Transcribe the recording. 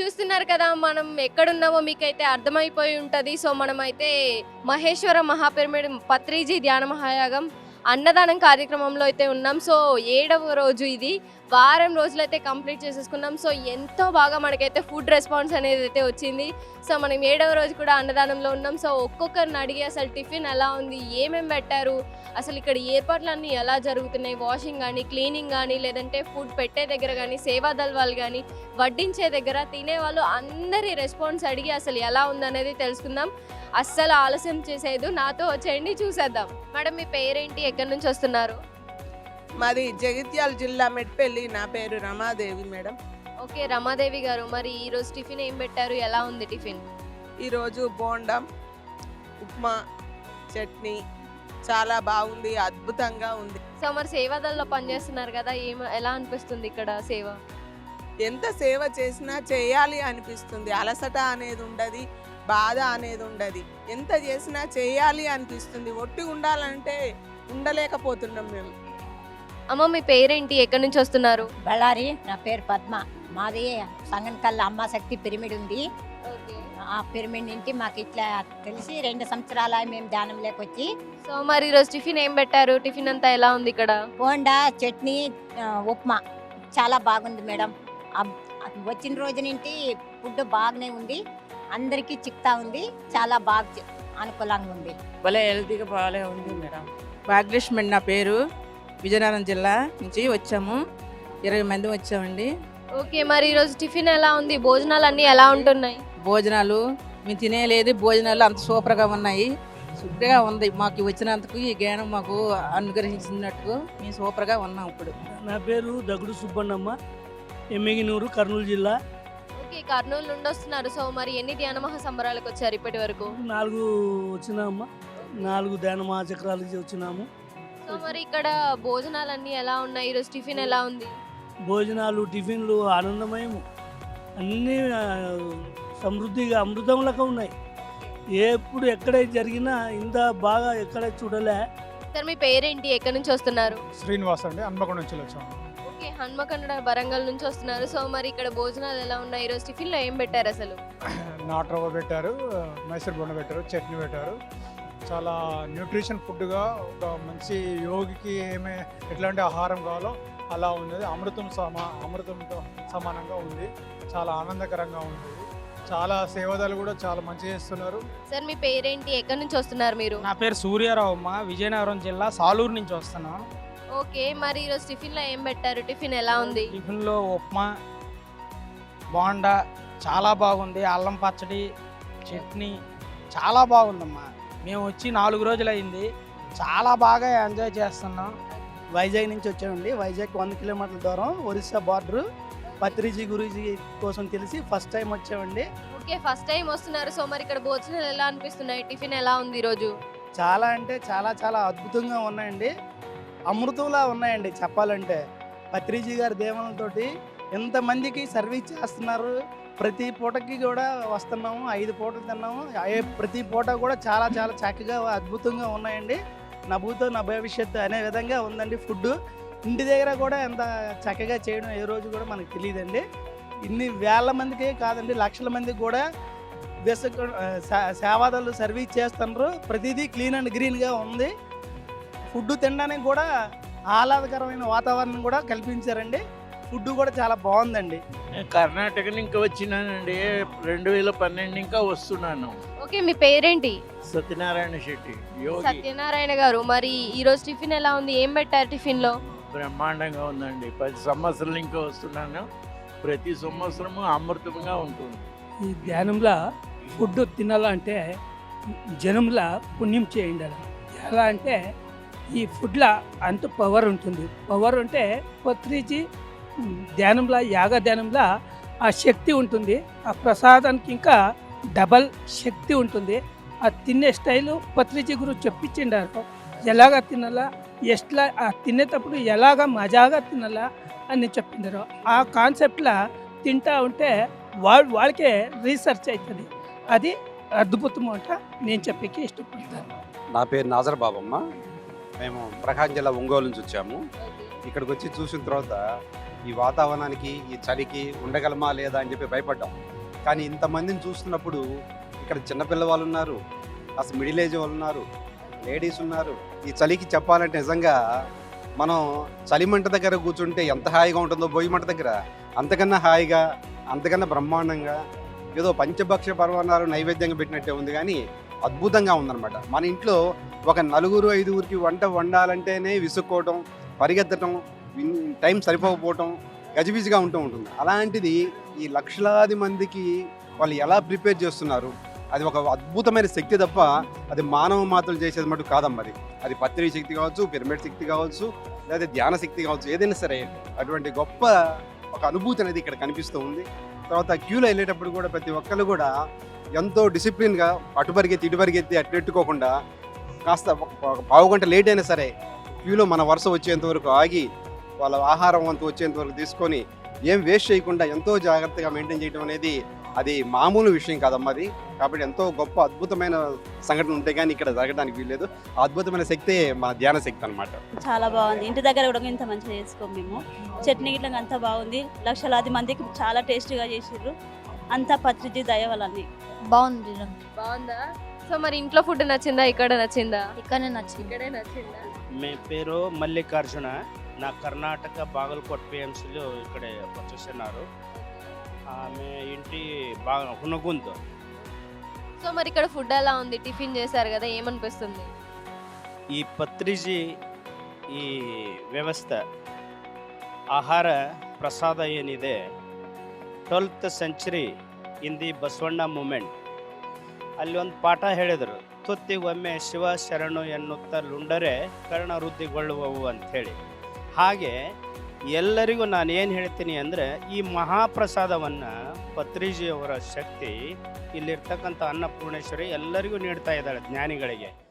చూస్తున్నారు కదా మనం ఎక్కడున్నామో మీకైతే అర్థమైపోయి ఉంటుంది. సో మనమైతే మహేశ్వర మహాపిరమిడ్ పత్రిజీ ధ్యాన మహాయాగం అన్నదానం కార్యక్రమంలో అయితే ఉన్నాం. సో ఏడవ రోజు ఇది. వారం రోజులు అయితే కంప్లీట్ చేసేసుకున్నాం. సో ఎంతో బాగా మనకైతే ఫుడ్ రెస్పాన్స్ అనేది అయితే వచ్చింది. సో మనం ఏడవ రోజు కూడా అన్నదానంలో ఉన్నాం. సో ఒక్కొక్కరిని అడిగి అసలు టిఫిన్ ఎలా ఉంది? ఏమేమి పెట్టారు? అసలు ఇక్కడ ఏర్పాట్లన్నీ ఎలా జరుగుతున్నాయి? వాషింగ్ కానీ క్లీనింగ్ కానీ లేదంటే ఫుడ్ పెట్టే దగ్గర కానీ సేవా దళ వాళ్ళు కానీ వడ్డించే దగ్గర తినేవాళ్ళు అందరి రెస్పాన్స్ అడిగి అసలు ఎలా ఉందనేది తెలుసుకుందాం. అస్సలు ఆలస్యం చేసేది నాతో వచ్చేయండి చూసేద్దాం. మేడం మీ పేరేంటి? ఎక్కడి నుంచి వస్తున్నారు? మాది జగిత్యాల జిల్లా మెట్పల్లి. నా పేరు రమాదేవి మేడం. ఓకే రమాదేవి గారు మరి ఈరోజు టిఫిన్ ఏం పెట్టారు? ఎలా ఉంది టిఫిన్? ఈరోజు బోండం ఉప్మా చట్నీ. చాలా బాగుంది అద్భుతంగా ఉంది. సో మరి సేవాదల్లో పనిచేస్తున్నారు కదా ఏం ఎలా అనిపిస్తుంది ఇక్కడ సేవ? ఎంత సేవ చేసినా చేయాలి అనిపిస్తుంది. అలసట అనేది ఉండదు బాధ అనేది ఉండదు. ఎంత చేసినా చేయాలి అనిపిస్తుంది. ఒట్టి ఉండాలంటే ఉండలేకపోతున్నాం మేము. అమ్మ మీ పేరేంటి? ఎక్కడి నుంచి వస్తున్నారు? బళ్ళారి నా పేరు పద్మ. మాది సంగనకల్ల అమ్మ శక్తి పిరమిడ్ ఉంది. ఆ పిరమిడ్ నుంచి మాకు ఇట్లా తెలిసి రెండు సంవత్సరాల మేము ధ్యానం లేకొచ్చి సో మరి ఈరోజు టిఫిన్ ఏం పెట్టారు? టిఫిన్ అంతా ఎలా ఉంది ఇక్కడ? బోండా చట్నీ ఉప్మా. చాలా బాగుంది మేడం. వచ్చిన రోజు నుండి ఫుడ్ బాగానే ఉంది. అందరికీ చిక్తా ఉంది. చాలా బాగా అనుకూలంగా ఉంది. భలే హెల్తీగా బాగాలే ఉంది మేడం. భాగ్యలక్ష్మి నా పేరు. విజయనగరం జిల్లా నుంచి వచ్చాము. ఇరవై మంది వచ్చామండి. ఓకే మరి ఈరోజు టిఫిన్ ఎలా ఉంది? భోజనాలు అన్నీ ఎలా ఉంటున్నాయి? భోజనాలు మేము తినేలేదు. భోజనాలు అంత సూపర్గా ఉన్నాయి. సూపర్గా ఉంది. మాకు వచ్చినందుకు ఈ జ్ఞానం మాకు అనుగ్రహించినట్టుకు మేము సూపర్గా ఉన్నాం ఇప్పుడు. నా పేరు దగుడు సుబ్బన్నమ్మ. ఎమ్మిగినూరు కర్నూలు జిల్లా. ఓకే కర్నూలు నుండి వస్తున్నారు. సో మరి ఎన్ని ధ్యాన మహా సంబరాలకు వచ్చారు ఇప్పటి వరకు నాలుగు వచ్చినామమ్మ. నాలుగు ధ్యాన మహాచక్రాలకి వచ్చినాము. సో మరి ఇక్కడ భోజనాలు అన్నీ ఎలా ఉన్నాయి? ఈరోజు టిఫిన్ ఎలా ఉంది? భోజనాలు టిఫిన్లు ఆనందమయము. అన్నీ సమృద్ధిగా అమృతంలాగా ఉన్నాయి. ఎప్పుడు ఎక్కడ జరిగినా ఇంత బాగా ఎక్కడ చూడలే. సార్ మీ పేరేంటి? ఎక్కడి నుంచి వస్తున్నారు? శ్రీనివాస్ అండి హన్మకొండ నుంచి వచ్చాము. ఓకే హన్మకొండ వరంగల్ నుంచి వస్తున్నారు. సో మరి ఇక్కడ భోజనాలు ఎలా ఉన్నాయి? ఈరోజు టిఫిన్లో ఏం పెట్టారు అసలు? నాటు రవ్వ పెట్టారు మైసూర్ బొండ పెట్టారు చట్నీ పెట్టారు. చాలా న్యూట్రిషన్ ఫుడ్గా ఒక మంచి యోగికి ఏమే ఎట్లాంటి ఆహారం కావాలో అలా ఉంది అమృతం సమా అమృతంతో సమానంగా ఉంది. చాలా ఆనందకరంగా ఉంది. చాలా సేవదాలు కూడా చాలా మంచి చేస్తున్నారు. సార్ మీ పేరేంటి? ఎక్కడి నుంచి వస్తున్నారు మీరు? నా పేరు సూర్యారావు అమ్మ. విజయనగరం జిల్లా సాలూరు నుంచి వస్తున్నాను ఓకే. మరి ఈరోజు టిఫిన్లో ఏం పెట్టారు? టిఫిన్ ఎలా ఉంది? టిఫిన్లో ఉప్మా బోండా చాలా బాగుంది. అల్లం పచ్చడి చట్నీ చాలా బాగుందమ్మా. మేము వచ్చి నాలుగు రోజులు అయింది చాలా బాగా ఎంజాయ్ చేస్తున్నాం. వైజాగ్ నుంచి వచ్చామండి. వైజాగ్ వంద కిలోమీటర్ల దూరం ఒరిస్సా బార్డర్. పత్రిజీ గురూజీ కోసం తెలిసి ఫస్ట్ టైం వచ్చామండి. ఓకే ఫస్ట్ టైం వస్తున్నారు. సో మరి ఇక్కడ భోజనాలు ఎలా అనిపిస్తున్నాయి? టిఫిన్ ఎలా ఉంది ఈరోజు? చాలా అంటే చాలా చాలా అద్భుతంగా ఉన్నాయండి. అమృతంలా ఉన్నాయండి చెప్పాలంటే. పత్రిజీ గారి దేవనతోటి ఎంతమందికి సర్వీస్ చేస్తున్నారు? ప్రతి పూటకి కూడా వస్తున్నాము. ఐదు పూటలు తిన్నాము. ప్రతి పూట కూడా చాలా చాలా చక్కగా అద్భుతంగా ఉన్నాయండి. నా భూతో నా భవిష్యత్తు అనే విధంగా ఉందండి ఫుడ్ ఇంటి దగ్గర కూడా ఎంత చక్కగా చేయడం ఏ రోజు కూడా మనకు తెలియదండి. ఇన్ని వేల మందికే కాదండి లక్షల మందికి కూడా దేశ సేవాదాలు సర్వీస్ చేస్తున్నారు ప్రతిదీ క్లీన్ అండ్ గ్రీన్గా ఉంది. ఫుడ్ తినడానికి కూడా ఆహ్లాదకరమైన వాతావరణం కూడా కల్పించారండి. ఫుడ్ కూడా చాలా బాగుందండి. కర్ణాటక నుంచి వచ్చినానండి. రెండు వేల పన్నెండు ఇంకా వస్తున్నాను. ఓకే మీ పేరేంటి? సత్యనారాయణ శెట్టి. యోగి. సత్యనారాయణ గారు మరి ఈరోజు టిఫిన్ ఎలా ఉంది? ఏం పెట్టారు టిఫిన్లో? బ్రహ్మాండంగా ఉందండి. పది సంవత్సరాలు ఇంకా వస్తున్నాను. ప్రతి సంవత్సరము అమృతంగా ఉంటుంది. ఈ ధ్యానంలో ఫుడ్ తినాలంటే జనంలా పుణ్యం చేయండి ఎలా అంటే ఈ ఫుడ్లో అంత పవర్ ఉంటుంది. పవర్ అంటే పత్రిజీ ధ్యానంలో యాగ ధ్యానంలో ఆ శక్తి ఉంటుంది. ఆ ప్రసాదానికి ఇంకా డబల్ శక్తి ఉంటుంది. ఆ తినే స్టైలు పత్రిజీ గురు చెప్పించిండారు. ఎలాగ తినాలా ఎట్లా ఆ తినేటప్పుడు ఎలాగ మజాగా తినాలా అని చెప్పిండారు. ఆ కాన్సెప్ట్లో తింటా ఉంటే వాళ్ళ వాళ్ళకే రీసెర్చ్ అవుతుంది అది అద్భుతం అంట నేను చెప్పేకి ఇష్టపడతాను. నా పేరు నాజర్ బాబమ్మ. మేము ప్రకాశం జిల్లా ఒంగోలు నుంచి వచ్చాము. ఇక్కడికి వచ్చి చూసిన తర్వాత ఈ వాతావరణానికి ఈ చలికి ఉండగలమా లేదా అని చెప్పి భయపడ్డాం. కానీ ఇంతమందిని చూస్తున్నప్పుడు ఇక్కడ చిన్నపిల్ల వాళ్ళు ఉన్నారు అసలు మిడిల్ ఏజ్ వాళ్ళు ఉన్నారు లేడీస్ ఉన్నారు. ఈ చలికి చెప్పాలంటే నిజంగా మనం చలిమంట దగ్గర కూర్చుంటే ఎంత హాయిగా ఉంటుందో బొయ్యి మంట దగ్గర. అంతకన్నా హాయిగా అంతకన్నా బ్రహ్మాండంగా ఏదో పంచభక్ష పర్వణాలు నైవేద్యంగా పెట్టినట్టే ఉంది కానీ అద్భుతంగా ఉందన్నమాట. మన ఇంట్లో ఒక నలుగురు ఐదుగురికి వంట వండాలంటేనే విసుక్కోవటం పరిగెత్తటం టైం సరిపోకపోవటం గజిబిజిగా ఉంటూ ఉంటుంది. అలాంటిది ఈ లక్షలాది మందికి వాళ్ళు ఎలా ప్రిపేర్ చేస్తున్నారు? అది ఒక అద్భుతమైన శక్తి తప్ప అది మానవ మాత్రం చేసేది మటు కాదమ్మది అది. అది పత్రి శక్తి కావచ్చు పిరమిడ్ శక్తి కావచ్చు లేదా ధ్యాన శక్తి కావచ్చు ఏదైనా సరే అటువంటి గొప్ప ఒక అనుభూతి అనేది ఇక్కడ కనిపిస్తూ ఉంది. తర్వాత క్యూలో వెళ్ళేటప్పుడు కూడా ప్రతి ఒక్కరు కూడా ఎంతో డిసిప్లిన్గా అటు పరిగెత్తి ఇటు పరిగెత్తి అట్టెట్టుకోకుండా కాస్త ఒక- పావు గంట లేట్ అయినా సరే క్యూలో మన వరుస వచ్చేంత వరకు ఆగి వాళ్ళ ఆహారం అంత వచ్చేంత వరకు తీసుకొని ఏం వేస్ట్ చేయకుండా ఎంతో జాగ్రత్తగా మెయింటైన్ చేయడం అనేది అది మామూలు విషయం కాదమ్మా అది. కాబట్టి ఎంతో గొప్ప అద్భుతమైన సంఘటన ఉంటే కానీ ఇక్కడ జరగడానికి వీల్లేదు. అద్భుతమైన శక్తే మన ధ్యాన శక్తి అనమాట చాలా బాగుంది. ఇంటి దగ్గర కూడా ఇంత మంచిగా చేసుకోం మేము. చట్నీ గిట్ల అంతా బాగుంది. లక్షలాది మందికి చాలా టేస్టీగా చేసిర్రు. అంతా పత్రిజీ దయ వల్లనే బాగుంది బాగుందా? సో మరి ఇంట్లో ఫుడ్ నచ్చిందా? ఇక్కడ నచ్చిందా? ఇక్కడనే నచ్చింది. ఇక్కడే నచ్చిందా? మీ పేరు మల్లికార్జున. నా కర్ణాటక బాగల్కోట్ పిఎంసీలో ఇక్కడే వచ్చేస్తున్నారు ఆమె ఇంటి బాగా హునగుంతు సో మరి ఇక్కడ ఫుడ్ ఎలా ఉంది టిఫిన్ చేశారు కదా ఏమనిపిస్తుంది ಈ ಪತ್ರಿಜಿ ಈ ವ್ಯವಸ್ಥೆ ಆಹಾರ ಪ್ರಸಾದ ಏನಿದೆ twelfth century in the Basavanna movement ಅಲ್ಲಿ ಒಂದು ಪಾಠ ಹೇಳಿದರು ತುತ್ತಿಗೊಮ್ಮೆ ಶಿವ ಶರಣು ಎನ್ನುತ್ತಲುಂಡರೆ ಕರ್ಣ ವೃದ್ಧಿಗೊಳ್ಳುವವು ಅಂಥೇಳಿ ಹಾಗೆ ಎಲ್ಲರಿಗೂ ನಾನು ಏನು ಹೇಳ್ತೀನಿ ಅಂದರೆ ಈ ಮಹಾಪ್ರಸಾದವನ್ನು ಪತ್ರಿಜಿಯವರ ಶಕ್ತಿ, ಇಲ್ಲಿರ್ತಕ್ಕಂಥ ಅನ್ನಪೂರ್ಣೇಶ್ವರಿ ಎಲ್ಲರಿಗೂ ನೀಡ್ತಾ ಇದ್ದಾಳೆ ಜ್ಞಾನಿಗಳಿಗೆ.